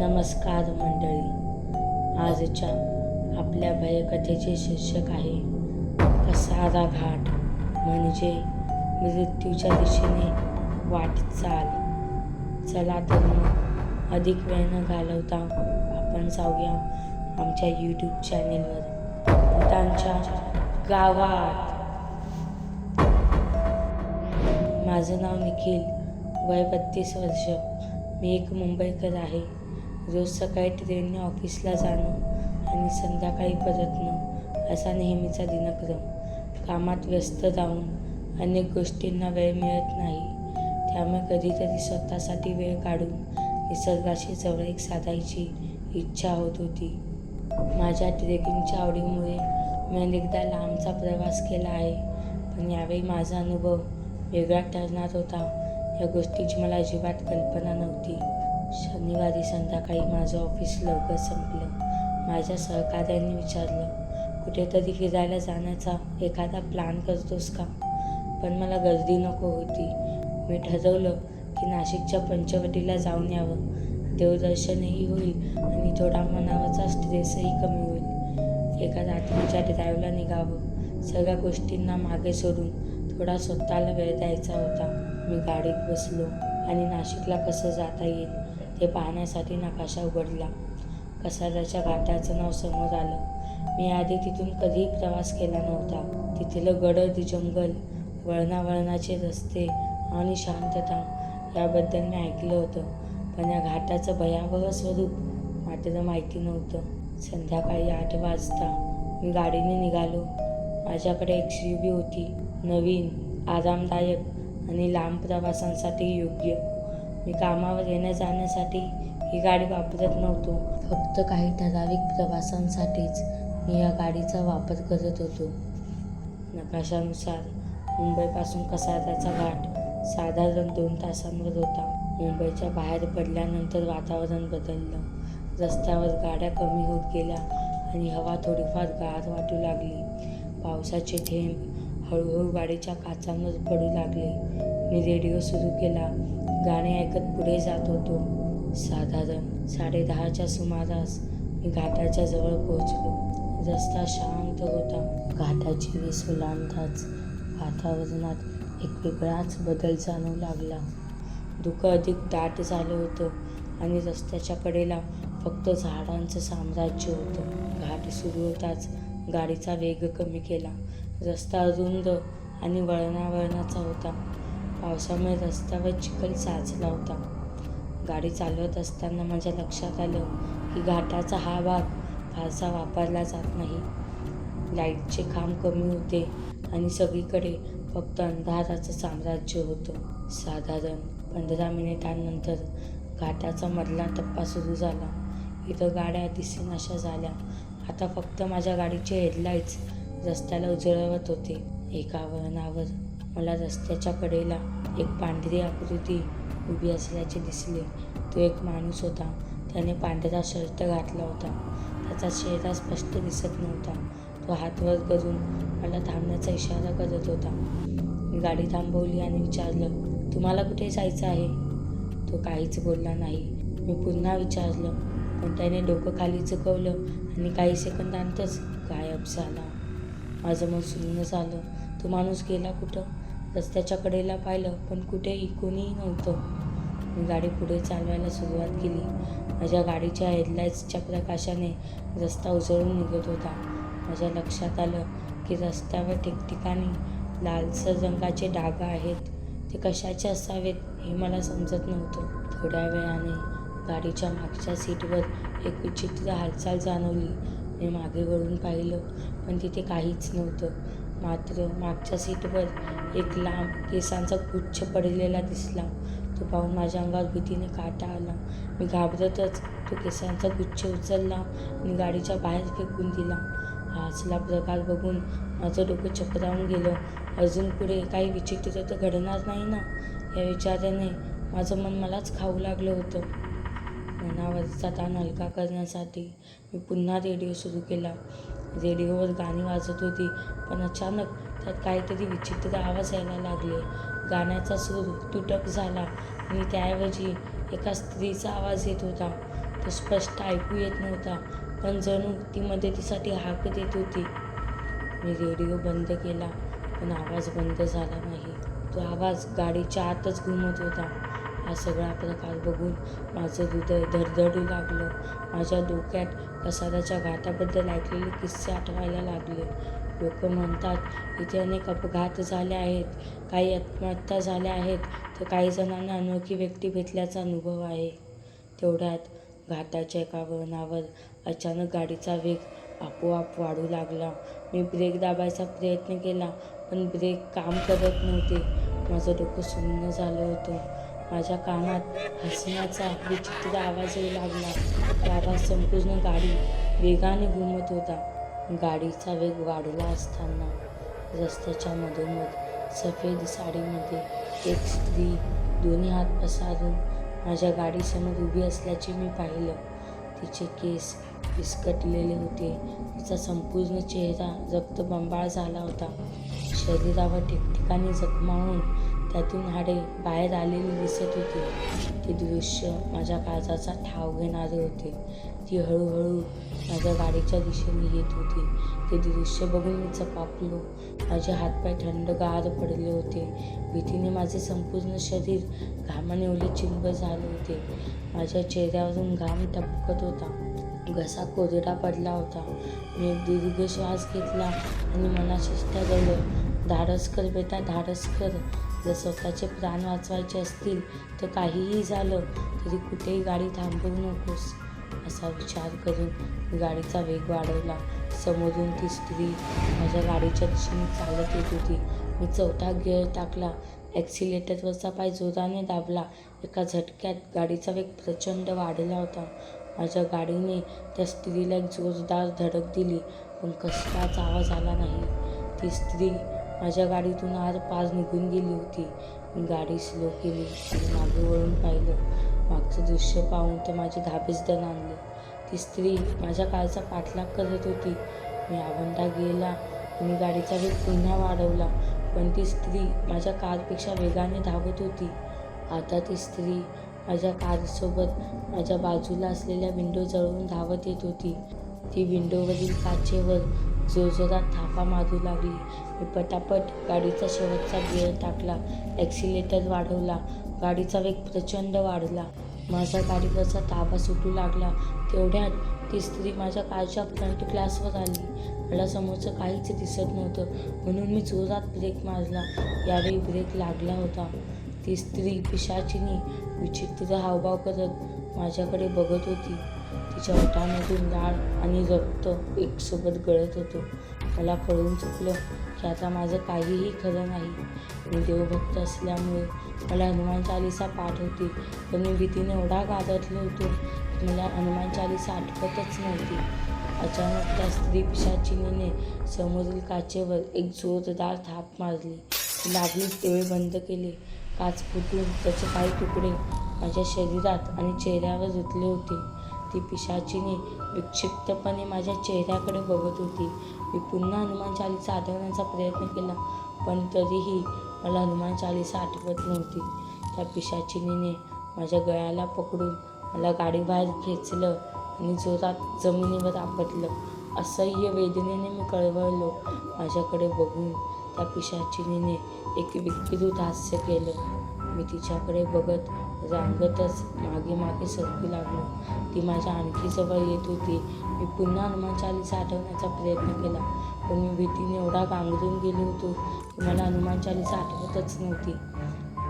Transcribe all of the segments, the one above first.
नमस्कार मंडळी. आजच्या आपल्या भयकथेचे शीर्षक आहे कसारा घाट. म्हणजे मृत्यूच्या दिशेने वाटचाल चला. तर मग अधिक वेळ न घालवता आपण जाऊया आमच्या यूट्यूब चॅनेलवर भूतांच्या गावात. माझं नाव निखिल वय बत्तीस वर्ष. मी एक मुंबईकर आहे. रोज सकाळी ट्रेनने ऑफिसला जाणं आणि संध्याकाळी परतणं असा नेहमीचा दिनक्रम. कामात व्यस्त राहून अनेक गोष्टींना वेळ मिळत नाही. त्यामुळे कधीतरी स्वतःसाठी वेळ काढून निसर्गाशी जवळीक साधायची इच्छा होत होती. माझ्या ट्रेकिंगच्या आवडीमुळे मी अनेकदा लांबचा प्रवास केला आहे पण यावेळी माझा अनुभव वेगळा ठरणार होता. या गोष्टीची मला अजिबात कल्पना नव्हती. शनिवारी संध्याकाळी माझं ऑफिस लवकर संपलं. माझ्या सहकाऱ्यांनी विचारलं कुठेतरी फिरायला जाण्याचा एखादा प्लॅन करतोस का? पण मला गर्दी नको होती. मी ठरवलं की नाशिकच्या पंचवटीला जाऊन यावं. देवदर्शनही होईल आणि थोडा मनावरचा स्ट्रेसही कमी होईल. एका रात्रीच्या ड्राईव्हला निघावं. सगळ्या गोष्टींना मागे सोडून थोडा स्वतःला वेळ द्यायचा होता. मी गाडीत बसलो आणि नाशिकला कसं जाता येईल? ते पाहण्यासाठी नकाशा उघडला. कसाऱ्याच्या घाटाचं नाव समोर आलं. मी आधी तिथून कधीही प्रवास केला नव्हता. तिथलं गडद जंगल वळणावळणाचे रस्ते आणि शांतता याबद्दल मी ऐकलं होतं. पण या घाटाचं भयावह स्वरूप मात्र माहिती नव्हतं. संध्याकाळी आठ वाजता मी गाडीने निघालो. माझ्याकडे एक शिवी होती. नवीन आरामदायक आणि लांब प्रवासांसाठी योग्य. मी कामावर येण्या जाण्यासाठी ही गाडी वापरत नव्हतो. फक्त काही ठराविक प्रवासांसाठीच मी या गाडीचा वापर करत होतो. नकाशानुसार मुंबईपासून कसाऱ्याचा घाट साधारण दोन तासांवर होता. मुंबईच्या बाहेर पडल्यानंतर वातावरण बदललं. रस्त्यावर गाड्या कमी होत गेल्या आणि हवा थोडीफार गार वाटू लागली. पावसाचे थेंब हळूहळू गाडीच्या काचांवर पडू लागले. मी रेडिओ सुरू केला. गाणे ऐकत पुढे जात होतो. साधारण साडेदहाच्या सुमारास मी घाटाच्या जवळ पोहोचलो. रस्ता शांत होता. घाटाची वीस ओलांडताच वातावरणात एक वेगळाच बदल जाणवू लागला. धुकं अधिक दाट झालं होतं आणि रस्त्याच्या कडेला फक्त झाडांचं साम्राज्य होतं. घाट सुरू होताच गाडीचा वेग कमी केला. रस्ता रुंद आणि वळणावळणाचा होता. पावसामुळे रस्त्यावर चिखल साचला होता. गाडी चालवत असताना माझ्या लक्षात आलं की घाटाचा हा भाग फारसा वापरला जात नाही. लाईटचे खांब कमी होते आणि सगळीकडे फक्त अंधाराचं साम्राज्य होतं. साधारण पंधरा मिनिटांनंतर घाटाचा मधला टप्पा सुरू झाला. इथं गाड्या दिसेनाशा झाल्या. आता फक्त माझ्या गाडीचे हेडलाईट्स रस्त्याला उजळवत होते. एका वळणावर मला रस्त्याच्या कडेला एक पांढरी आकृती उभी असल्याचे दिसले. तो एक माणूस होता. त्याने पांढरा शर्ट घातला होता. त्याचा चेहरा स्पष्ट दिसत नव्हता. तो हात वर करून मला थांबण्याचा इशारा करत होता. मी गाडी थांबवली आणि विचारलं तुम्हाला कुठे जायचं आहे? तो काहीच बोलला नाही. मी पुन्हा विचारलं पण त्याने डोकं खाली चुकवलं आणि काही सेकंदांतच गायब झाला. माझं मन सुन्न झालं. तो माणूस गेला कुठं? रस्त्याच्या कडेला पाहिलं पण कुठेही कोणीही नव्हतं. मी गाडी पुढे चालवायला सुरुवात केली. माझ्या गाडीच्या हेडलाईट्सच्या प्रकाशाने रस्ता उजळून निघत होता. माझ्या लक्षात आलं की रस्त्यावर ठिकठिकाणी लालसर रंगाचे डाग आहेत. ते कशाचे असावेत हे मला समजत नव्हतं. थोड्या वेळाने गाडीच्या मागच्या सीटवर एक विचित्र हालचाल जाणवली. मी मागे वळून पाहिलं पण तिथे काहीच नव्हतं. मात्र मागच्या सीटवर एक लांब केसांचा गुच्छ पडलेला दिसला. तो पाहून माझ्या अंगावर भीतीने काटा आला. मी घाबरतच तो केसांचा गुच्छ उचलला आणि गाडीच्या बाहेर फेकून दिला. हा असला प्रकार बघून माझं डोकं चक्रावून गेलं. अजून पुढे काही विचित्र तर घडणार नाही ना? या विचाराने माझं मन मलाच खाऊ लागलं होतं. मनावरचा ताण हलका करण्यासाठी मी पुन्हा रेडिओ सुरू केला. रेडिओवर गाणी वाजत होती पण अचानक त्यात काहीतरी विचित्र आवाज यायला लागले. गाण्याचा सूर तुटक झाला आणि त्याऐवजी एका स्त्रीचा आवाज येत होता. तो स्पष्ट ऐकू येत नव्हता पण जणू ती मदतीसाठी हाक देत होती. मी रेडिओ बंद केला पण आवाज बंद झाला नाही. तो आवाज गाडीच्या आतच घुमत होता. हा सगळा प्रकार बघून माझं हृदय धडधडू लागलं. माझ्या डोक्यात प्रसादाच्या घाटाबद्दल ऐकलेले किस्से आठवायला लागले. लोक म्हणतात इथे अनेक अपघात झाले आहेत. काही आत्महत्या झाल्या आहेत. तर काही जणांना अनोळखी व्यक्ती भेटल्याचा अनुभव आहे. तेवढ्यात घाटाच्या एका वळणावर अचानक गाडीचा वेग आपोआप वाढू लागला. मी ब्रेक दाबायचा प्रयत्न केला पण ब्रेक काम करत नव्हते. माझं डोकं सुन्न झालं होतं. माझ्या कानात हसण्याचा विचित्र आवाज येऊ लागला. बाबा आवाज संपूर्ण गाडी वेगाने घुमत होता. गाडीचा वेग वाढला असताना रस्त्याच्या मधोमध सफेद साडीमध्ये एक स्त्री दोन्ही हात पसारून माझ्या गाडीसमोर उभी असल्याचे मी पाहिलं. तिचे केस विस्कटलेले होते. तिचा संपूर्ण चेहरा रक्तबंबाळ झाला होता. शरीरावर ठिकठिकाणी जखमा होऊन त्यातून हाडे बाहेर आलेली दिसत होती. ते दृश्य माझ्या काळजाचा ठाव घेणारे होते. ती हळूहळू माझ्या गाडीच्या दिशेने येत होती. ते दृश्य बघून मी चपापलो. माझे हातपाय थंडगार पडले होते. भीतीने माझे संपूर्ण शरीर घामाने ओले चिंब झाले होते. माझ्या चेहऱ्यावरून घाम टपकत होता. घसा कोरडा पडला होता. मी एक दीर्घ श्वास घेतला आणि मनाशी ठरवलं धाडस कर बेटा धाडस कर. जर स्वतःचे प्राण वाचवायचे असतील तर काहीही झालं तरी कुठेही गाडी थांबवू नकोस असा विचार करून गाडीचा वेग वाढवला. समोरून ती स्त्री माझ्या गाडीच्या दिशेने चालत येत होती. मी चौथा गिअर टाकला. ॲक्सिलेटरवरचा पाय जोराने दाबला. एका झटक्यात गाडीचा वेग प्रचंड वाढला होता. माझ्या गाडीने त्या स्त्रीला एक जोरदार धडक दिली पण कसलाच आवाज आला नाही. ती स्त्री माझ्या गाडीतून आर पार निघून गेली होती. मी गाडी स्लो केली मागे वळून पाहिलं. मागचं दृश्य पाहून तर माझे धाबेच दण आणले. ती स्त्री माझ्या कारचा पाठलाग करत होती. मी आवंडा गेला मी गाडीचा वेग पुन्हा वाढवला पण ती स्त्री माझ्या कारपेक्षा वेगाने धावत होती. आता ती स्त्री माझ्या कारसोबत माझ्या बाजूला असलेल्या विंडो जळवून धावत येत होती. ती विंडोवरील काचेवर जोरजोरात थापा मारू लागली. मी पटापट गाडीचा शेवटचा गिअर टाकला. ॲक्सिलेटर वाढवला. गाडीचा वेग प्रचंड वाढला. माझा गाडीवरचा ताबा सुटू लागला. तेवढ्यात ती स्त्री माझ्या कारच्या फ्रंट ग्लासवर आली. मला समोरचं काहीच दिसत नव्हतं. म्हणून मी जोरात ब्रेक मारला. यावेळी ब्रेक लागला होता. ती स्त्री पिशाचिनी विचित्र हावभाव करत माझ्याकडे बघत होती. तिच्या ओठामधून लाळ आणि रक्त एकसोबत गळत होतो. मला कळून चुकलं की आता माझं काहीही खरं नाही. मी देवभक्त असल्यामुळे मला हनुमान चालिसा पाठ होती पण मी भीतीने एवढा गादरलो होतो की मला हनुमान चालिसा आठवतच नव्हती. अचानक त्या स्त्री पिशाचिनीने समोरील काचेवर एक जोरदार थाप मारली. लागलीच डोळे बंद केले. काच फुटून त्याचे काही तुकडे माझ्या शरीरात आणि चेहऱ्यावर रुतले होते. ती पिशाचिनी विक्षिप्तपणे माझ्या चेहऱ्याकडे बघत होती. मी पुन्हा हनुमान चालीसा आठवण्याचा प्रयत्न केला पण तरीही मला हनुमान चालीसा आठवत नव्हती. त्या पिशाचिनीने माझ्या गळ्याला पकडून मला गाडीबाहेर खेचलं आणि जोरात जमिनीवर आपटलं. असह्य वेदनेने मी कळवळलो माझ्याकडे बघून. त्या पिशाचिनीने एक विकृत हास्य केलं. मी तिच्याकडे बघत रांगतच मागे मागे सरकू लागलो. ती माझ्या आणखी जवळ येत होती. मी पुन्हा हनुमान चालीसा आठवण्याचा प्रयत्न केला. पण मी भीतीने एवढा गांगरून गेलो होतो की मला हनुमान चालीसा आठवतच नव्हती.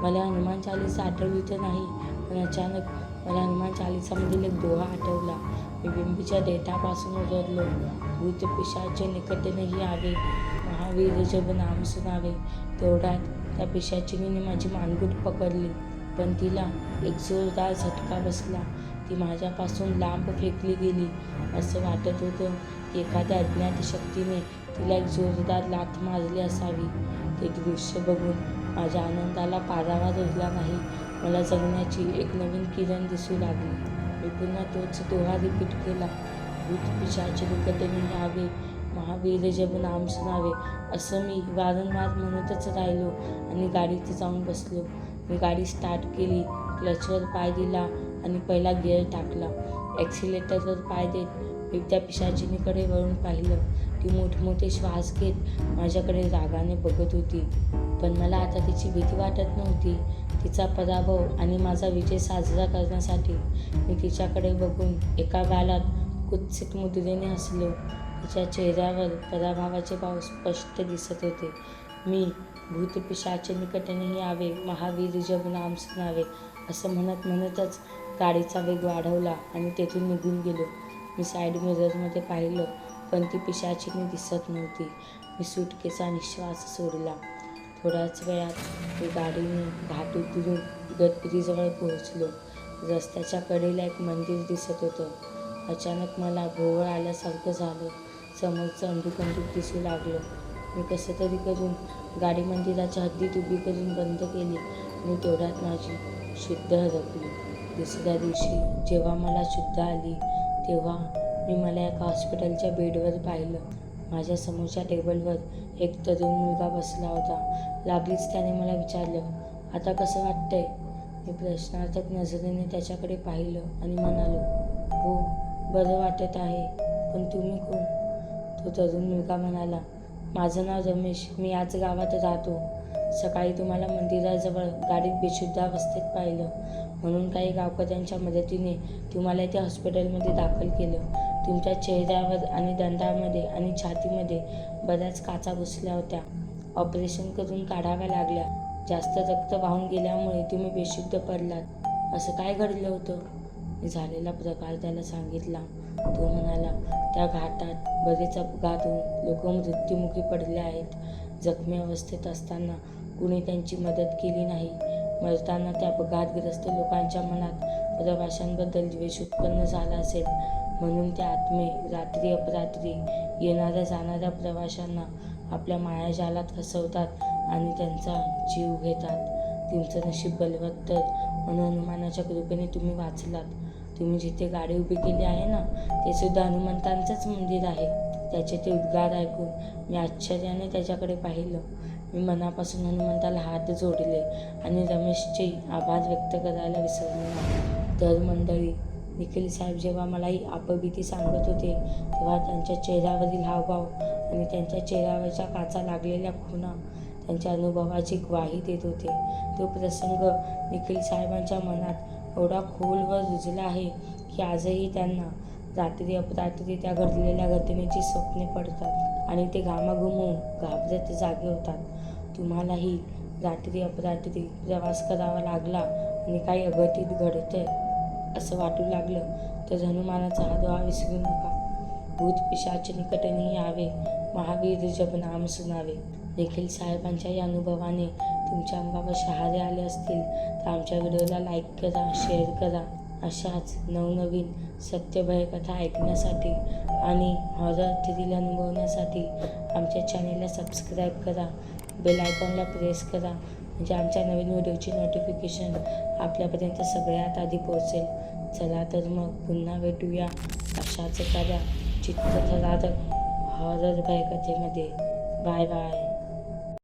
मला हनुमान चालीसा आठवली तर नाही पण अचानक मला हनुमान चालीसामधील एक दोहा आठवला. मी बिंबीच्या देठापासून उतरलो. भूत पिशाचे निकटनेही आवे. महावीर जब नाम सुनावे. तेवढ्यात त्या पिशाचिनीने माझी मानगूट पकडली. पण तिला एक जोरदार झटका बसला. ती माझ्यापासून लांब फेकली गेली. असं वाटत होतं की एखाद्या अज्ञात शक्तीने तिला एक जोरदार लाथ मारली असावी. ते दृश्य बघून माझ्या आनंदाला पारावा उरला नाही. मला जगण्याची एक नवीन किरण दिसू लागली. मी पुन्हा तोच दोहा रिपीट केला. भूत पिशाचे निकटने यावे. महावीर जब नाम सुनावे असं मी वारंवार म्हणतच राहिलो आणि गाडीत जाऊन बसलो. मी गाडी स्टार्ट केली क्लचवर पाय दिला आणि पहिला गिअर टाकला. ॲक्सिलेटरवर पाय देत मी त्या पिशाचिनीकडे वळून पाहिलं. ती मोठमोठे श्वास घेत माझ्याकडे रागाने बघत होती. पण मला आता तिची भीती वाटत नव्हती. तिचा पराभव आणि माझा विजय साजरा करण्यासाठी मी तिच्याकडे बघून एका गालात कुत्सित मुद्रेने हसलो. तिच्या चेहऱ्यावर पराभवाचे भाव स्पष्ट दिसत होते. मी भूतपिशाचे निकटनेही यावे महावीर जग नाम सुनावे असं म्हणत म्हणतच गाडीचा वेग वाढवला आणि तेथून निघून गेलो. मी साईड मिररमध्ये पाहिलं पण ती पिशाचिनी दिसत नव्हती. मी सुटकेचा निश्वास सोडला. थोड्याच वेळात मी गाडीने घाट उतरून इगतपुरीजवळ पोहोचलो. रस्त्याच्या कडेला एक मंदिर दिसत होतं. अचानक मला भोवळ आल्यासारखं झालं. समोरचं अंधुक अंधुक दिसू लागलं. मी कसं तरी करून गाडी मंदिराच्या हद्दीत उभी करून बंद केली आणि तेवढ्यात माझी शुद्ध हरपली. दुसऱ्या दिवशी जेव्हा मला शुद्ध आली तेव्हा मी मला एका हॉस्पिटलच्या बेडवर पाहिलं. माझ्या समोरच्या टेबलवर एक तरुण मुलगा बसला होता. लागलीच त्याने मला विचारलं आता कसं वाटतंय? मी प्रश्नार्थक नजरेने त्याच्याकडे पाहिलं आणि म्हणालो हो बरं वाटत आहे पण तुम्ही कोण? तो तरुण मुलगा म्हणाला माझं नाव रमेश मी याच गावात राहतो. सकाळी तुम्हाला मंदिराजवळ गाडीत बेशुद्ध अवस्थेत पाहिलं. म्हणून काही गावकऱ्यांच्या मदतीने तुम्हाला इथे हॉस्पिटलमध्ये दाखल केलं. तुमच्या चेहऱ्यावर आणि दंडामध्ये आणि छातीमध्ये बऱ्याच काचा घुसल्या होत्या. ऑपरेशन करून काढाव्या लागल्या. जास्त रक्त वाहून गेल्यामुळे तुम्ही बेशुद्ध पडलात. असं काय घडलं होतं? झालेला प्रकार त्याला सांगितला. तो म्हणाला त्या घाटात बरेच अपघात होऊन लोक मृत्युमुखी पडले आहेत. जखमी अवस्थेत असताना कुणी त्यांची मदत केली नाही. मरताना त्या अपघातग्रस्त लोकांच्या मनात प्रवाशांबद्दल द्वेष उत्पन्न झाला असेल. म्हणून त्या आत्मे रात्री अपरात्री येणाऱ्या जाणाऱ्या प्रवाशांना आपल्या मायाजालात फसवतात आणि त्यांचा जीव घेतात. तुमचं नशीब बलवत्तर म्हणून हनुमानाच्या कृपेने तुम्ही वाचलात. तुम्ही जिथे गाडी उभी केली आहे ना ते सुद्धा हनुमंतांचंच मंदिर आहे. त्याचे ते उद्गार ऐकून मी आश्चर्याने त्याच्याकडे पाहिलं. मी मनापासून हनुमंताला हात जोडले आणि रमेशचे आभार व्यक्त करायला विसरले नाही. तर मंडळी निखिल साहेब जेव्हा मला ही अपभीती सांगत होते तेव्हा त्यांच्या चेहऱ्यावरील हावभाव आणि त्यांच्या चेहऱ्यावरच्या काचा लागलेल्या खुणा त्यांच्या अनुभवाची ग्वाही देत होते. तो प्रसंग निखिल साहेबांच्या मनात एवढा खोल व रुजला आहे की आजही त्यांना रात्री अपरात्री त्या घडलेल्या घटनेची स्वप्ने पडतात आणि ते घामाघुमून घाबरत जागे होतात. तुम्हालाही रात्री अपरात्री प्रवास करावा लागला आणि काही अघटित घडतंय असं वाटू लागलं तर हनुमानाचा हा दोहा विसरू नका. भूत पिशाचे निकटने यावे. महावीर जब नाम सुनावे. देखील साहेबांच्या या अनुभवाने तुमच्या अंगावर शहारे आले असतील तर आमच्या व्हिडिओला लाईक करा शेअर करा. अशाच नवनवीन सत्यभय कथा ऐकण्यासाठी आणि हॉरर थ्रिल अनुभवण्यासाठी आमच्या चॅनेलला सबस्क्राईब करा. बेल आयकॉनला प्रेस करा. म्हणजे आमच्या नवीन व्हिडिओची नोटिफिकेशन आपल्यापर्यंत सगळ्यात आधी पोहोचेल. चला तर मग पुन्हा भेटूया अशाच एखाद्या चित्रथरारक हॉरर भयकथेमध्ये. Bye bye